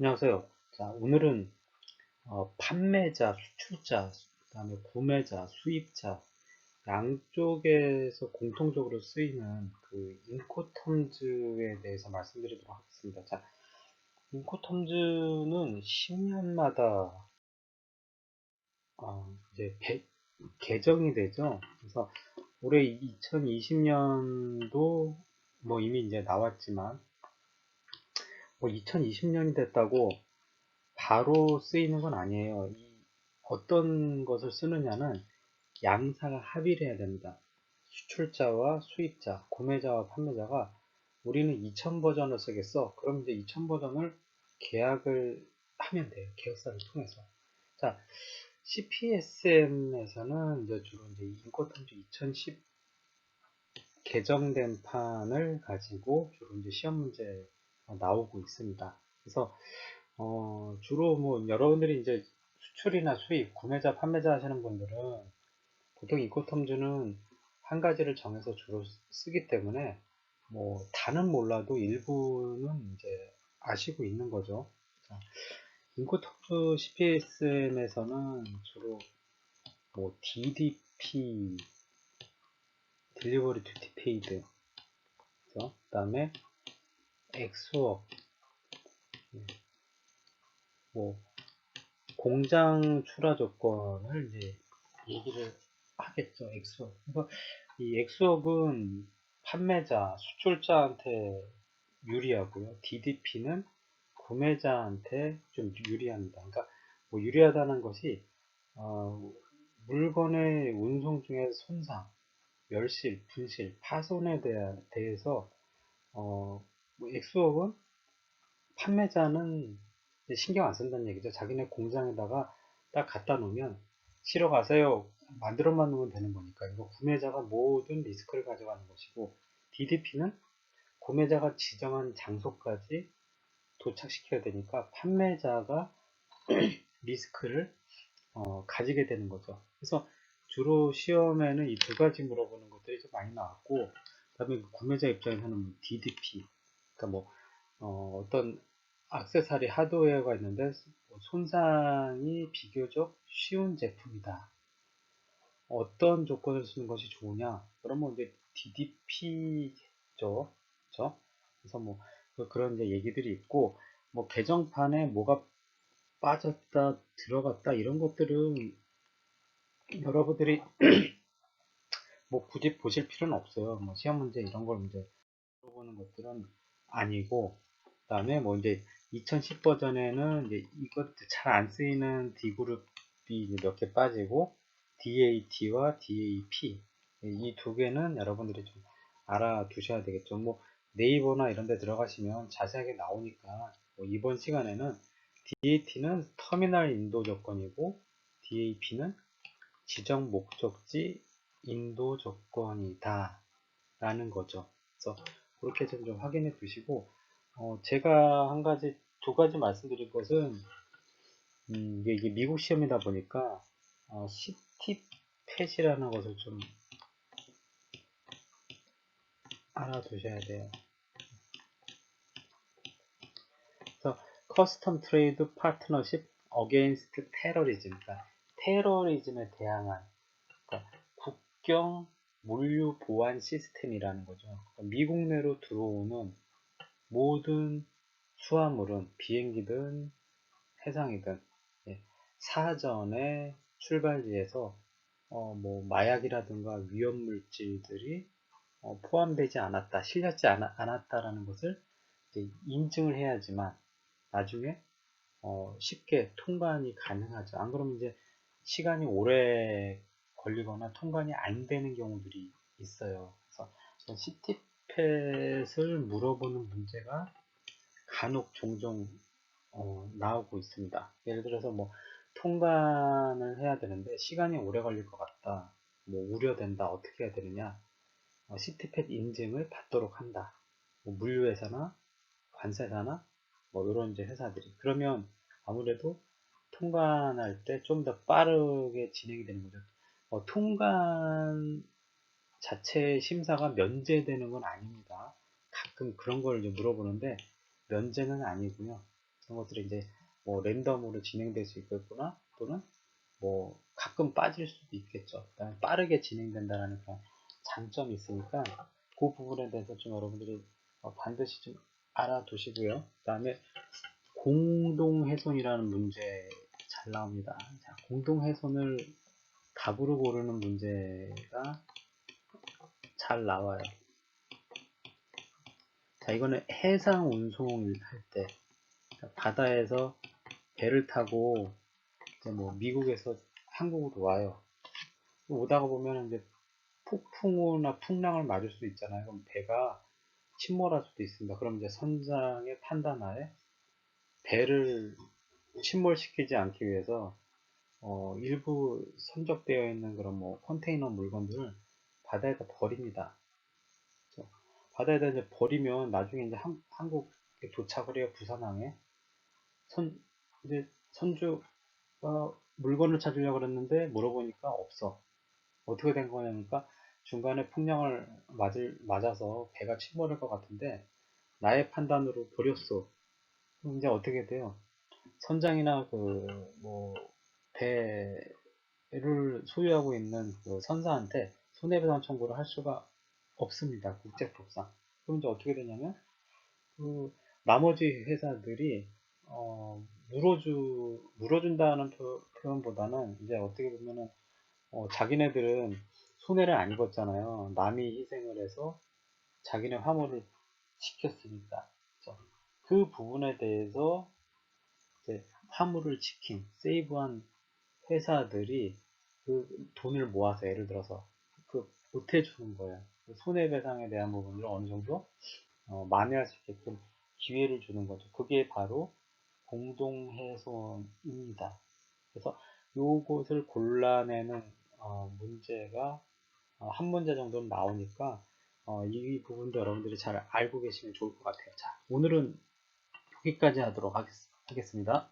안녕하세요. 자, 오늘은 어, 판매자, 수출자, 그다음에 구매자, 수입자 양쪽에서 공통적으로 쓰이는 그 인코텀즈에 대해서 말씀드리도록 하겠습니다. 자, 인코텀즈는 10년마다 어, 이제 배, 개정이 되죠. 그래서 올해 2020년도 뭐 이미 이제 나왔지만 뭐 2020년이 됐다고 바로 쓰이는 건 아니에요. 어떤 것을 쓰느냐는 양사가 합의를 해야 됩니다. 수출자와 수입자, 구매자와 판매자가 우리는 2000 버전을 쓰겠어. 그럼 이제 2000 버전을 계약을 하면 돼요. 계약서를 통해서. 자, CPSM에서는 이제 주로 이제 인코텀즈 2010 개정된 판을 가지고 주로 이제 시험 문제 나오고 있습니다. 그래서 어, 주로 뭐 여러분들이 이제 수출이나 수입, 구매자, 판매자 하시는 분들은 보통 이코텀즈는 한 가지를 정해서 주로 쓰기 때문에 뭐 다는 몰라도 일부는 이제 아시고 있는 거죠. 인코텀즈 CPSM에서는 주로 뭐 DDP, 딜리버리 듀티 페이드, 그 다음에 엑스웍, 뭐 공장 출하 조건을 이제 얘기를 하겠죠. 그래서 이 엑스웍은 판매자, 수출자한테 유리하고요. DDP는 구매자한테 좀 유리합니다. 그러니까 뭐 유리하다는 것이 어, 물건의 운송 중에 손상, 멸실, 분실, 파손에 대해서 어, 뭐 엑스웍은 판매자는 신경 안 쓴다는 얘기죠. 자기네 공장에다가 딱 갖다 놓으면 실어 가세요. 만들어만 놓으면 되는 거니까 이거 구매자가 모든 리스크를 가져가는 것이고 DDP는 구매자가 지정한 장소까지 도착시켜야 되니까 판매자가 리스크를 어, 가지게 되는 거죠. 그래서 주로 시험에는 이 두 가지 물어보는 것들이 좀 많이 나왔고 그 다음에 구매자 입장에서는 DDP 그러니까 뭐 어, 어떤 악세사리 하드웨어가 있는데 손상이 비교적 쉬운 제품이다. 어떤 조건을 쓰는 것이 좋으냐? 그러면 이제 DDP죠. 그렇죠? 그래서 뭐 그런 이제 얘기들이 있고 뭐 개정판에 뭐가 빠졌다 들어갔다 이런 것들은 여러분들이 뭐 굳이 보실 필요는 없어요. 뭐 시험 문제 이런 걸 이제 물어보는 것들은 아니고 그 다음에 뭐 이제 2010 버전에는 이제 이것 잘안 쓰이는 D 그룹이 몇 개 빠지고 DAT와 DAP 이 두 개는 여러분들이 좀 알아두셔야 되겠죠. 뭐 네이버나 이런 데 들어가시면 자세하게 나오니까 뭐 이번 시간에는 DAT는 터미널 인도 조건이고 DAP는 지정 목적지 인도 조건이다 라는 거죠. 그래서 그렇게 좀, 좀 확인해 두시고 어, 제가 한 가지, 두 가지 말씀드릴 것은, 음, 이게, 이게 미국 시험이다 보니까, 어, 시티펫이라는 것을 좀 알아두셔야 돼요. 그래서 커스텀 트레이드 파트너십 어게인스트 테러리즘, 그러니까 테러리즘에 대항한 그러니까 국경 물류 보안 시스템이라는 거죠. 그러니까 미국 내로 들어오는 모든 수화물은 비행기든 해상이든 예, 사전에 출발지에서 어, 뭐 마약이라든가 위험 물질들이 어, 포함되지 않았다, 실렸지 않았, 다라는 것을 인증을 해야지만 나중에 어, 쉽게 통관이 가능하죠. 안 그러면 이제 시간이 오래 걸리거나 통관이 안 되는 경우들이 있어요. 그래서 CT 펫을 물어보는 문제가 간혹 종종 어, 나오고 있습니다. 예를 들어서 뭐 통관을 해야 되는데 시간이 오래 걸릴 것 같다. 뭐 우려된다. 어떻게 해야 되느냐. 어, 시티펫 인증을 받도록 한다. 뭐 물류회사나 관세사나 뭐 이런 이제 회사들이 그러면 아무래도 통관할 때 좀 더 빠르게 진행이 되는 거죠. 어, 통관 자체 심사가 면제되는 건 아닙니다. 가끔 그런 걸 물어보는데 면제는 아니고요. 이런 것들이 이제 뭐 랜덤으로 진행될 수 있겠구나 또는 뭐 가끔 빠질 수도 있겠죠. 빠르게 진행된다는 그런 장점이 있으니까 그 부분에 대해서 좀 여러분들이 어, 반드시 좀 알아두시고요. 그 다음에 공동훼손이라는 문제 잘 나옵니다. 자, 공동훼손을 답으로 고르는 문제가 잘 나와요. 자, 이거는 해상 운송을 할 때, 바다에서 배를 타고, 이제 뭐, 미국에서 한국으로 와요. 오다가 보면 이제 폭풍우나 풍랑을 맞을 수 있잖아요. 그럼 배가 침몰할 수도 있습니다. 그럼 이제 선장의 판단하에 배를 침몰시키지 않기 위해서 어, 일부 선적되어 있는 그런 뭐 컨테이너 물건들을 바다에다 버립니다. 그래서 바다에다 이제 버리면 나중에 이제 한, 한국에 도착을 해요 부산항에 선 이제 선주가 물건을 찾으려고 그랬는데 물어보니까 없어. 어떻게 된 거냐니까 중간에 풍량을 맞을, 맞아서 배가 침몰할 것 같은데 나의 판단으로 버렸어. 그럼 이제 어떻게 돼요? 선장이나 그 뭐 배를 소유하고 있는 그 선사한테 손해배상 청구를 할 수가 없습니다. 국제법상. 그럼 이제 어떻게 되냐면 그 나머지 회사들이 어 물어주 물어준다는 표, 현보다는 이제 어떻게 보면은 어 자기네들은 손해를 안 입었잖아요. 남이 희생을 해서 자기네 화물을 지켰으니까. 그렇죠? 그 부분에 대해서 이제 화물을 지킨, 세이브한 회사들이 그 돈을 모아서 예를 들어서 그 보태주는 거예요. 그 손해배상에 대한 부분을 어느 정도 어, 만회할 수 있게끔 기회를 주는 거죠. 그게 바로 공동훼손입니다. 그래서 요것을 골라내는 어, 문제가 어, 한 문제 정도는 나오니까 어, 이 부분도 여러분들이 잘 알고 계시면 좋을 것 같아요. 자, 오늘은 여기까지 하도록 하겠, 하겠습니다.